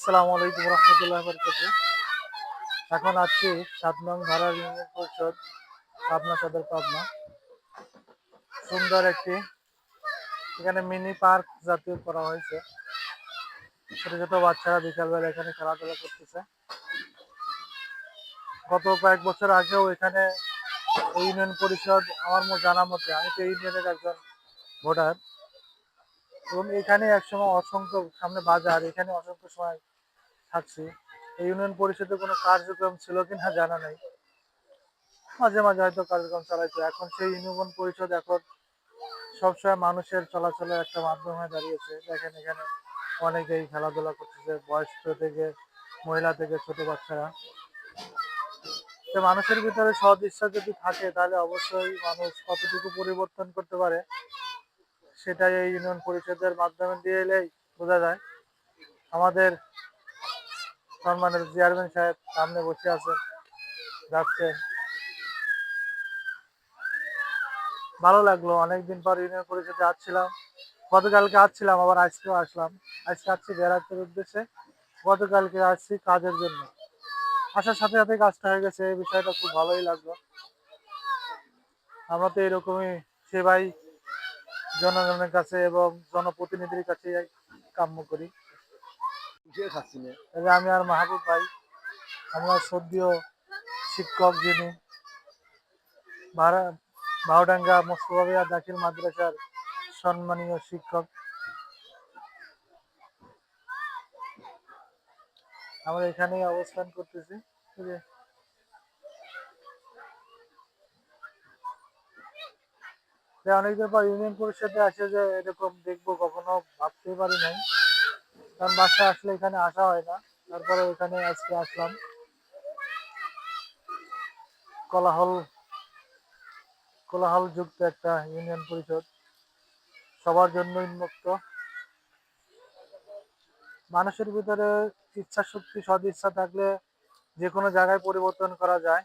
আসসালামু আলাইকুম রহমতুল্লাহ বরকাত এখন আছি সাত নং ধারা ইউনিয়ন পরিষদ, পাবনা সদর পাবনা। সুন্দর একটি, এখানে মিনি পার্ক জাতীয় করা হয়েছে। ছোট ছোট বাচ্চারা বিকালবেলা এখানে খেলাধুলা করতেছে। গত কয়েক বছর আগেও এখানে ইউনিয়ন পরিষদ, আমার জানা মতে, আমি তো ইউনিয়নের একজন ভোটার। এবং এখানে একসময় অসংখ্য, সামনে বাজার, এখানে অসংখ্য সময় থাকছি। এই ইউনিয়ন পরিষদে কোনো কার্যক্রম ছিল কিনা জানা নেই। মাঝে মাঝে হয়তো কার্যক্রম চালাইতো। এখন সেই ইউনিয়ন পরিষদ এখন সবসময় মানুষের চলাচলের একটা মাধ্যম হয়ে দাঁড়িয়েছে। দেখেন এখানে অনেকেই খেলাধুলা করতেছে, বয়স্ক থেকে, মহিলা থেকে, ছোট বাচ্চারা। তো মানুষের ভিতরে সৎ ইচ্ছা যদি থাকে, তাহলে অবশ্যই মানুষ কতটুকু পরিবর্তন করতে পারে সেটাই এই ইউনিয়ন পরিষদের মাধ্যমে দিয়ে এলেই বোঝা যায়। আমাদের সম্মানের চেয়ারম্যান সাহেব সামনে বসে আছেন যাচ্ছেন ভালো লাগল, অনেকদিন পর ইউনিয়ন পরিষদে আসছিলাম। গতকালকে আসছিলাম, আবার আজকেও আসলাম। আজকে আসছি বেড়াতের উদ্দেশ্যে। গতকালকে আসছি কাজের জন্য। আসার সাথে সাথে কাজটা হয়ে গেছে, এই বিষয়টা খুব ভালোই লাগল। আমরা তো এরকমই সেবাই জনগণের কাছে এবং জনপ্রতিনিধির কাছে কাম্য করি। আমি আর মাহবুব ভাই আমরা সদ্যীয় শিক্ষক যিনি ভাওডাঙ্গা মোস্তফা দাখিল মাদ্রাসার সম্মানীয় শিক্ষক আমরা এখানেই অবস্থান করতেছি এই যে যে অনেকদিন পর ইউনিয়ন পরিষদে আসে যে এরকম দেখব, কখনো ভাবতেই পারি নাই। কারণ বাসায় আসলে এখানে আসা হয় না। তারপরে এখানে আজকে আসলাম। কোলাহল কোলাহল যুক্ত একটা ইউনিয়ন পরিষদ। সবার জন্য উন্মুক্ত। মানুষের ভিতরে ইচ্ছা শক্তি সদ ইচ্ছা থাকলে যে কোনো জায়গায় পরিবর্তন করা যায়।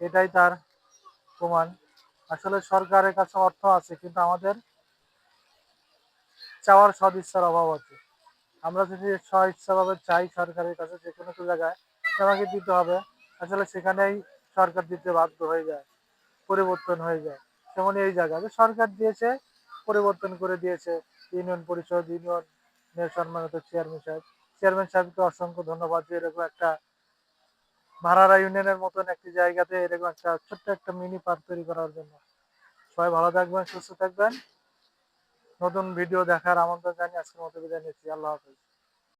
এটাই তার প্রমাণ। আসলে সরকারের কাছে অর্থ আছে, কিন্তু আমাদের চাওয়ার সদ ইচ্ছার অভাব আছে। আমরা যদি স্ব ইচ্ছাভাবে চাই সরকারের কাছে যে কোনো জায়গায়, আমাকে দিতে হবে। আসলে সেখানেই সরকার দিতে বাধ্য হয়ে যায়, পরিবর্তন হয়ে যায়। যেমন এই জায়গায় সরকার দিয়েছে, পরিবর্তন করে দিয়েছে। ইউনিয়ন পরিষদ, ইউনিয়নের সম্মানিত চেয়ারম্যান সাহেব। চেয়ারম্যান সাহেবকে অসংখ্য ধন্যবাদ। যে এরকম একটা ভাড়ারা ইউনিয়নের মতন একটি জায়গাতে এরকম একটা ছোট্ট একটা মিনি পার্ক তৈরি করার জন্য। সবাই ভালো থাকবেন, সুস্থ থাকবেন। নতুন ভিডিও দেখার আমন্ত্রণ জানিয়ে আজকের মতো বিদায় নিচ্ছি। আল্লাহ হাফিজ।